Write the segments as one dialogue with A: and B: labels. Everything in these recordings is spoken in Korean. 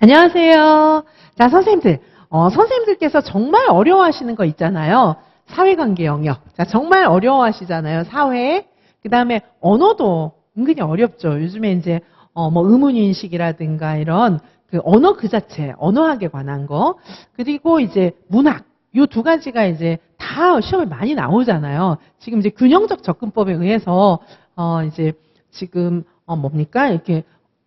A: 안녕하세요. 자, 선생님들. 어, 선생님들께서 정말 어려워하시는 거 있잖아요. 사회관계 영역. 자, 정말 어려워하시잖아요. 사회. 그 다음에 언어도 은근히 어렵죠. 요즘에 이제, 어, 뭐, 의문인식이라든가 이런 그 언어 그 자체, 언어학에 관한 거. 그리고 이제 문학. 요 두 가지가 이제 다 시험에 많이 나오잖아요. 지금 이제 균형적 접근법에 의해서, 어, 이제 지금, 어, 뭡니까? 이렇게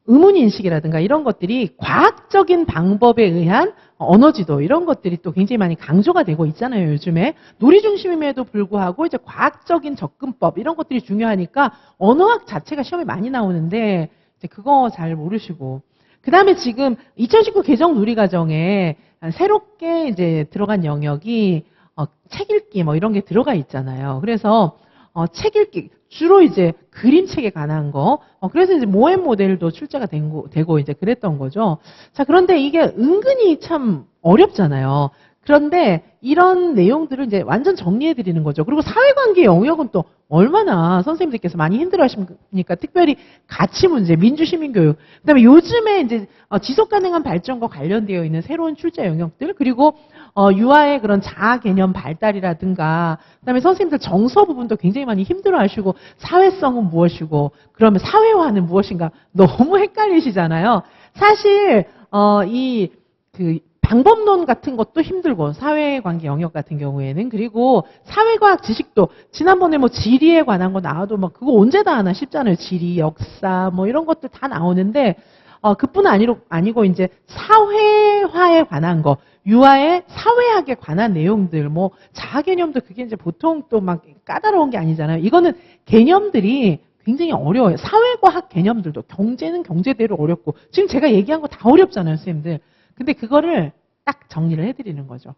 A: 의문인식이라든가 이런 것들이 과학적인 방법에 의한 언어지도 이런 것들이 또 굉장히 많이 강조가 되고 있잖아요, 요즘에. 놀이 중심임에도 불구하고 이제 과학적인 접근법 이런 것들이 중요하니까 언어학 자체가 시험에 많이 나오는데 그거 잘 모르시고. 그 다음에 지금 2019 개정 누리과정에 새롭게 이제 들어간 영역이 어, 책 읽기 뭐 이런 게 들어가 있잖아요. 그래서 어, 책 읽기 주로 이제 그림책에 관한 거. 어, 그래서 이제 모엠 모델도 출제가 된 거- 되고 이제 그랬던 거죠. 자, 그런데 이게 은근히 참 어렵잖아요. 그런데 이런 내용들을 이제 완전 정리해 드리는 거죠. 그리고 사회관계 영역은 또 얼마나 선생님들께서 많이 힘들어 하십니까? 특별히 가치 문제, 민주시민교육. 그 다음에 요즘에 이제 어, 지속 가능한 발전과 관련되어 있는 새로운 출제 영역들, 그리고 어, 유아의 그런 자아 개념 발달이라든가, 그 다음에 선생님들 정서 부분도 굉장히 많이 힘들어 하시고, 사회성은 무엇이고, 그러면 사회화는 무엇인가 너무 헷갈리시잖아요. 사실, 어, 이, 그, 방법론 같은 것도 힘들고 사회관계 영역 같은 경우에는 그리고 사회과학 지식도 지난번에 뭐 지리에 관한 거 나와도 막 그거 언제 다 하나 싶잖아요 지리 역사 뭐 이런 것들 다 나오는데 어 그뿐 아니로 아니고 이제 사회화에 관한 거 유아의 사회학에 관한 내용들 뭐 자아 개념도 그게 이제 보통 또 막 까다로운 게 아니잖아요. 이거는 개념들이 굉장히 어려워요. 사회과학 개념들도 경제는 경제대로 어렵고 지금 제가 얘기한 거 다 어렵잖아요 선생님들. 근데 그거를 딱 정리를 해드리는 거죠.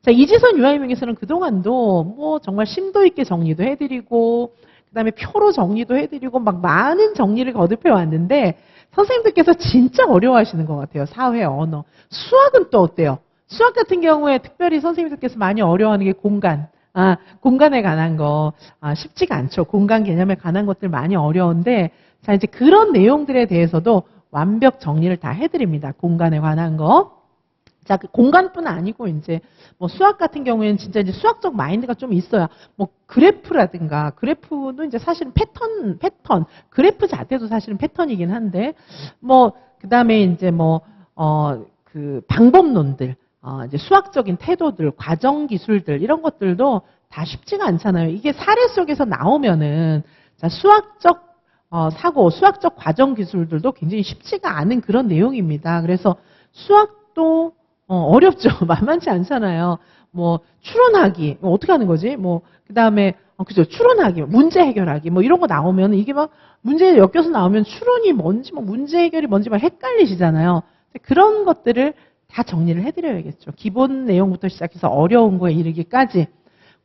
A: 자, 이지선 유아인명에서는 그동안도 뭐 정말 심도 있게 정리도 해드리고, 그 다음에 표로 정리도 해드리고, 막 많은 정리를 거듭해 왔는데, 선생님들께서 진짜 어려워하시는 것 같아요. 사회, 언어. 수학은 또 어때요? 수학 같은 경우에 특별히 선생님들께서 많이 어려워하는 게 공간. 아, 공간에 관한 거, 아, 쉽지가 않죠. 공간 개념에 관한 것들 많이 어려운데, 자, 이제 그런 내용들에 대해서도 완벽 정리를 다 해드립니다. 공간에 관한 거. 자, 그 공간뿐 아니고 이제 뭐 수학 같은 경우에는 진짜 이제 수학적 마인드가 좀 있어야 뭐 그래프라든가 그래프는 이제 사실은 패턴 패턴 그래프 자체도 사실은 패턴이긴 한데 뭐 그다음에 이제 뭐 어 그 방법론들 어 이제 수학적인 태도들 과정 기술들 이런 것들도 다 쉽지가 않잖아요. 이게 사례 속에서 나오면은 자 수학적 어, 사고, 수학적 과정 기술들도 굉장히 쉽지가 않은 그런 내용입니다. 그래서 수학도 어, 렵죠 만만치 않잖아요. 뭐 추론하기 뭐 어떻게 하는 거지? 뭐 그다음에 어, 그죠 추론하기, 문제 해결하기 뭐 이런 거 나오면 이게 막 문제에 엮여서 나오면 추론이 뭔지 뭐 문제 해결이 뭔지 막 헷갈리시잖아요. 그런 것들을 다 정리를 해드려야겠죠. 기본 내용부터 시작해서 어려운 거에 이르기까지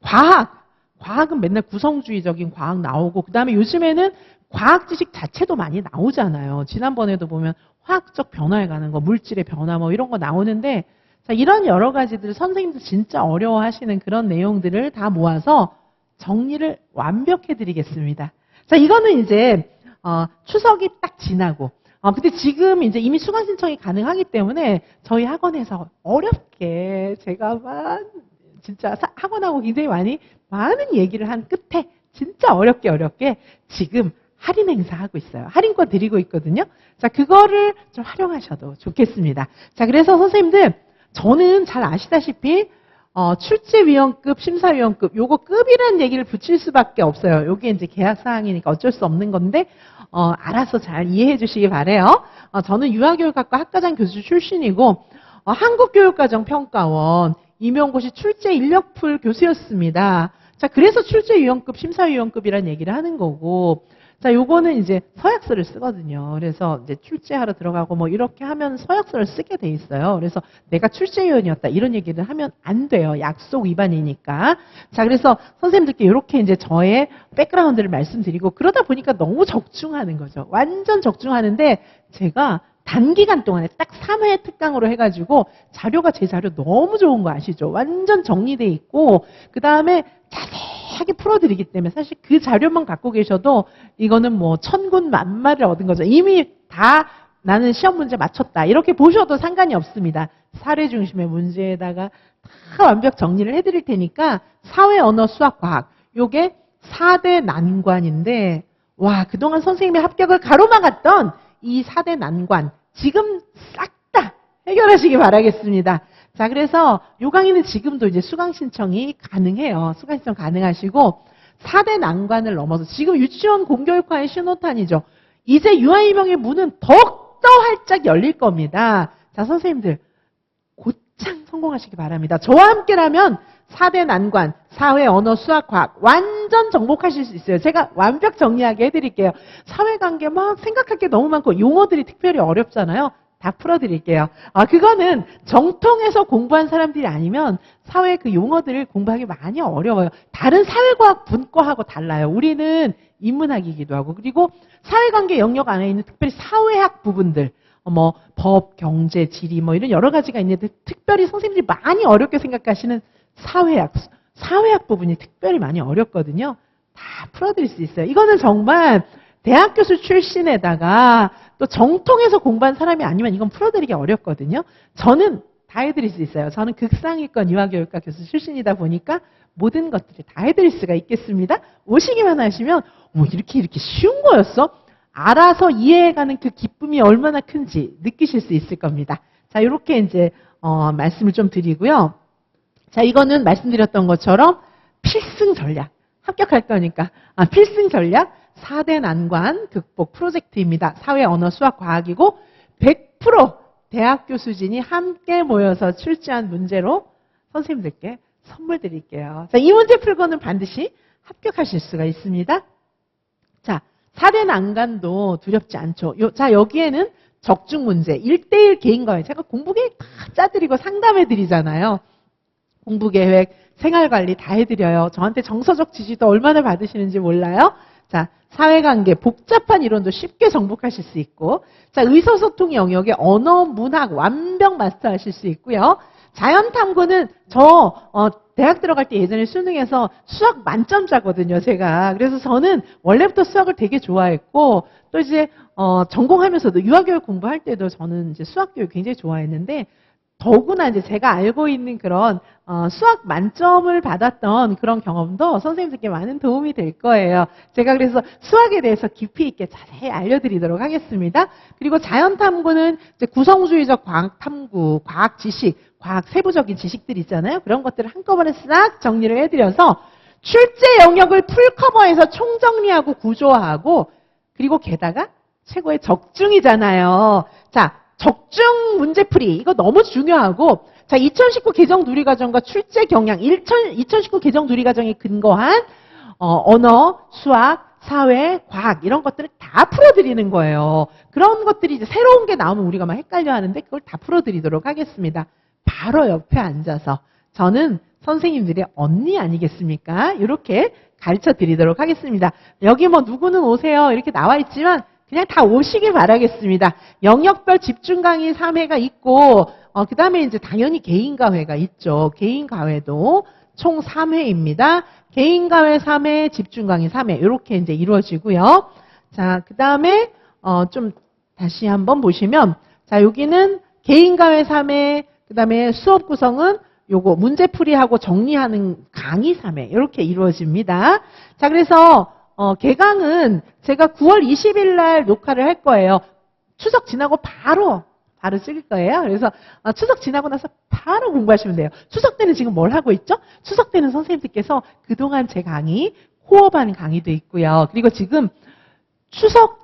A: 과학 과학은 맨날 구성주의적인 과학 나오고 그다음에 요즘에는 과학 지식 자체도 많이 나오잖아요. 지난번에도 보면 화학적 변화에 관한 거, 물질의 변화 뭐 이런 거 나오는데 자, 이런 여러 가지들 선생님들 진짜 어려워하시는 그런 내용들을 다 모아서 정리를 완벽해 드리겠습니다. 자, 이거는 이제 어, 추석이 딱 지나고 어, 근데 지금 이제 이미 수강 신청이 가능하기 때문에 저희 학원에서 어렵게 제가 막 진짜 사- 학원하고 굉장히 많이 많은 얘기를 한 끝에 진짜 어렵게 어렵게 지금 할인 행사 하고 있어요. 할인권 드리고 있거든요. 자, 그거를 좀 활용하셔도 좋겠습니다. 자, 그래서 선생님들 저는 잘 아시다시피 어, 출제위원급, 심사위원급, 요거 급이라는 얘기를 붙일 수밖에 없어요. 요게 이제 계약 사항이니까 어쩔 수 없는 건데, 어, 알아서 잘 이해해 주시기 바래요. 어, 저는 유아교육학과 학과장 교수 출신이고, 어, 한국교육과정평가원, 임용고시 출제 인력풀 교수였습니다. 자, 그래서 출제위원급, 심사위원급이라는 얘기를 하는 거고, 자, 요거는 이제 서약서를 쓰거든요. 그래서 이제 출제하러 들어가고 뭐 이렇게 하면 서약서를 쓰게 돼 있어요. 그래서 내가 출제위원이었다 이런 얘기를 하면 안 돼요. 약속 위반이니까. 자, 그래서 선생님들께 이렇게 이제 저의 백그라운드를 말씀드리고 그러다 보니까 너무 적중하는 거죠. 완전 적중하는데 제가 단기간 동안에 딱 3회 특강으로 해가지고 자료가 제 자료 너무 좋은 거 아시죠? 완전 정리돼 있고 그 다음에 자세 하게 풀어드리기 때문에 사실 그 자료만 갖고 계셔도 이거는 뭐 천군 만마를 얻은 거죠. 이미 다 나는 시험 문제 맞췄다. 이렇게 보셔도 상관이 없습니다. 사례 중심의 문제에다가 다 완벽 정리를 해드릴 테니까 사회, 언어, 수학, 과학. 요게 4대 난관인데 와 그동안 선생님의 합격을 가로막았던 이 4대 난관 지금 싹 다 해결하시기 바라겠습니다. 자 그래서 요 강의는 지금도 이제 수강 신청이 가능해요. 수강 신청 가능하시고 4대 난관을 넘어서 지금 유치원 공교육화의 신호탄이죠. 이제 유아이명의 문은 더욱더 활짝 열릴 겁니다. 자 선생님들 곧장 성공하시기 바랍니다. 저와 함께라면 4대 난관, 사회, 언어, 수학, 과학 완전 정복하실 수 있어요. 제가 완벽 정리하게 해드릴게요. 사회관계 막 생각할 게 너무 많고 용어들이 특별히 어렵잖아요. 다 풀어드릴게요. 아, 그거는 정통에서 공부한 사람들이 아니면 사회 그 용어들을 공부하기 많이 어려워요. 다른 사회과학 분과하고 달라요. 우리는 인문학이기도 하고 그리고 사회관계 영역 안에 있는 특별히 사회학 부분들 어, 뭐 법, 경제, 지리 뭐 이런 여러 가지가 있는데 특별히 선생님들이 많이 어렵게 생각하시는 사회학, 사회학 부분이 특별히 많이 어렵거든요. 다 풀어드릴 수 있어요. 이거는 정말 대학 교수 출신에다가 또 정통에서 공부한 사람이 아니면 이건 풀어드리기 어렵거든요. 저는 다 해드릴 수 있어요. 저는 극상위권 유아교육과 교수 출신이다 보니까 모든 것들을 다 해드릴 수가 있겠습니다. 오시기만 하시면 뭐 이렇게 이렇게 쉬운 거였어? 알아서 이해해가는 그 기쁨이 얼마나 큰지 느끼실 수 있을 겁니다. 자, 이렇게 이제 어, 말씀을 좀 드리고요. 자, 이거는 말씀드렸던 것처럼 필승 전략. 합격할 거니까. 아, 필승 전략 4대 난관 극복 프로젝트입니다. 사회, 언어, 수학, 과학이고 100% 대학 교 수진이 함께 모여서 출제한 문제로 선생님들께 선물 드릴게요. 자, 이 문제 풀고는 반드시 합격하실 수가 있습니다. 자, 4대 난관도 두렵지 않죠. 요, 자, 여기에는 적중 문제, 1대1 개인 과외. 제가 공부 계획 다 짜드리고 상담해 드리잖아요. 공부 계획, 생활 관리 다 해드려요. 저한테 정서적 지지도 얼마나 받으시는지 몰라요. 자, 사회관계, 복잡한 이론도 쉽게 정복하실 수 있고, 자, 의사소통 영역의 언어, 문학 완벽 마스터하실 수 있고요. 자연탐구는 저 어, 대학 들어갈 때 예전에 수능에서 수학 만점자거든요, 제가. 그래서 저는 원래부터 수학을 되게 좋아했고, 또 이제 어, 전공하면서도 유아교육 공부할 때도 저는 이제 수학 교육 굉장히 좋아했는데, 더구나 이제 제가 알고 있는 그런 어, 수학 만점을 받았던 그런 경험도 선생님들께 많은 도움이 될 거예요. 제가 그래서 수학에 대해서 깊이 있게 자세히 알려드리도록 하겠습니다. 그리고 자연탐구는 구성주의적 과학 탐구, 과학 지식, 과학 세부적인 지식들 있잖아요. 그런 것들을 한꺼번에 싹 정리를 해드려서 출제 영역을 풀커버해서 총정리하고 구조화하고 그리고 게다가 최고의 적중이잖아요. 자, 적중 문제풀이 이거 너무 중요하고 자 2019 개정 누리과정과 출제 경향 2019 개정 누리과정에 근거한 어, 언어, 수학, 사회, 과학 이런 것들을 다 풀어드리는 거예요. 그런 것들이 이제 새로운 게 나오면 우리가 막 헷갈려 하는데 그걸 다 풀어드리도록 하겠습니다. 바로 옆에 앉아서 저는 선생님들의 언니 아니겠습니까? 이렇게 가르쳐 드리도록 하겠습니다. 여기 뭐 누구는 오세요 이렇게 나와 있지만 그냥 다 오시길 바라겠습니다. 영역별 집중 강의 3회가 있고 어, 그 다음에 이제 당연히 개인 과외가 있죠. 개인 과외도 총 3회입니다. 개인 과외 3회, 집중 강의 3회 이렇게 이제 이루어지고요. 자, 그 다음에 어, 좀 다시 한번 보시면 자 여기는 개인 과외 3회, 그 다음에 수업 구성은 요거 문제풀이하고 정리하는 강의 3회 이렇게 이루어집니다. 자, 그래서 어, 개강은 제가 9월 20일 날 녹화를 할 거예요. 추석 지나고 바로 바로 찍을 거예요. 그래서 어, 추석 지나고 나서 바로 공부하시면 돼요. 추석 때는 지금 뭘 하고 있죠? 추석 때는 선생님들께서 그동안 제 강의 코어반 강의도 있고요. 그리고 지금 추석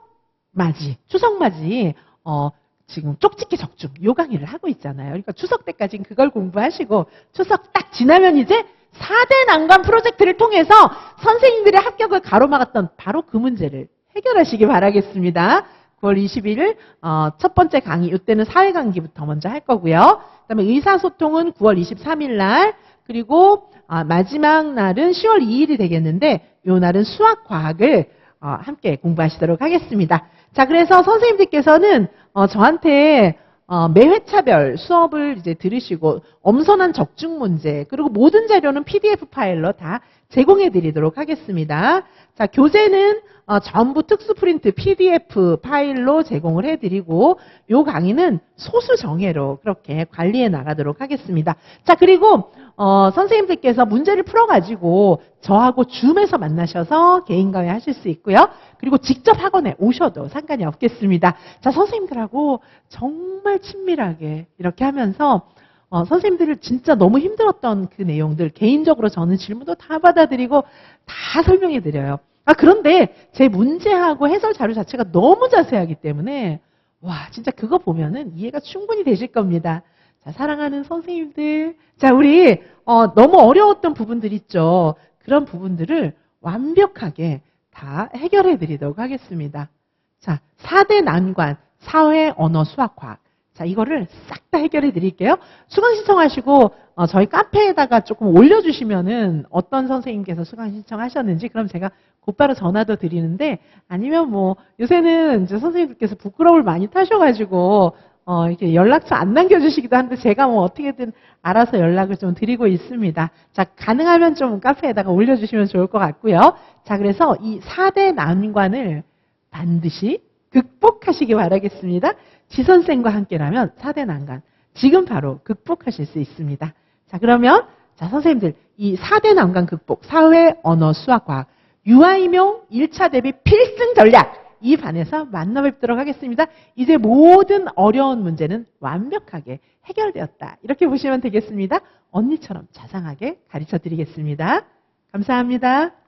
A: 맞이, 추석 맞이 어, 지금 쪽집게 적중 요 강의를 하고 있잖아요. 그러니까 추석 때까지는 그걸 공부하시고 추석 딱 지나면 이제 4대 난관 프로젝트를 통해서 선생님들의 합격을 가로막았던 바로 그 문제를 해결하시기 바라겠습니다. 9월 21일 어, 첫 번째 강의 이때는 사회강기부터 먼저 할 거고요. 그 다음에 의사소통은 9월 23일 날 그리고 아, 마지막 날은 10월 2일이 되겠는데 요 날은 수학과학을 어, 함께 공부하시도록 하겠습니다. 자, 그래서 선생님들께서는 어, 저한테 어, 매 회차별 수업을 이제 들으시고 엄선한 적중 문제 그리고 모든 자료는 PDF 파일로 다 제공해 드리도록 하겠습니다. 자, 교재는 어, 전부 특수 프린트 PDF 파일로 제공을 해 드리고 요 강의는 소수 정예로 그렇게 관리해 나가도록 하겠습니다. 자, 그리고 어, 선생님들께서 문제를 풀어 가지고 저하고 줌에서 만나셔서 개인 강의 하실 수 있고요. 그리고 직접 학원에 오셔도 상관이 없겠습니다. 자, 선생님들하고 정말 친밀하게 이렇게 하면서 어, 선생님들을 진짜 너무 힘들었던 그 내용들 개인적으로 저는 질문도 다 받아드리고 다 설명해 드려요. 아 그런데 제 문제하고 해설 자료 자체가 너무 자세하기 때문에 와 진짜 그거 보면은 이해가 충분히 되실 겁니다. 자 사랑하는 선생님들, 자 우리 어, 너무 어려웠던 부분들 있죠. 그런 부분들을 완벽하게 다 해결해 드리도록 하겠습니다. 자 4대 난관 사회 언어 수학과학 자, 이거를 싹 다 해결해 드릴게요. 수강 신청하시고, 어, 저희 카페에다가 조금 올려주시면은 어떤 선생님께서 수강 신청하셨는지, 그럼 제가 곧바로 전화도 드리는데, 아니면 뭐, 요새는 이제 선생님들께서 부끄러움을 많이 타셔가지고, 어, 이렇게 연락처 안 남겨주시기도 하는데, 제가 뭐 어떻게든 알아서 연락을 좀 드리고 있습니다. 자, 가능하면 좀 카페에다가 올려주시면 좋을 것 같고요. 자, 그래서 이 4대 난관을 반드시 극복하시기 바라겠습니다. 지선생과 함께라면 4대 난관 지금 바로 극복하실 수 있습니다. 자 그러면 자 선생님들 이 4대 난관 극복 사회 언어 수학 과학 유아이명 1차 대비 필승 전략 이 반에서 만나 뵙도록 하겠습니다. 이제 모든 어려운 문제는 완벽하게 해결되었다. 이렇게 보시면 되겠습니다. 언니처럼 자상하게 가르쳐 드리겠습니다. 감사합니다.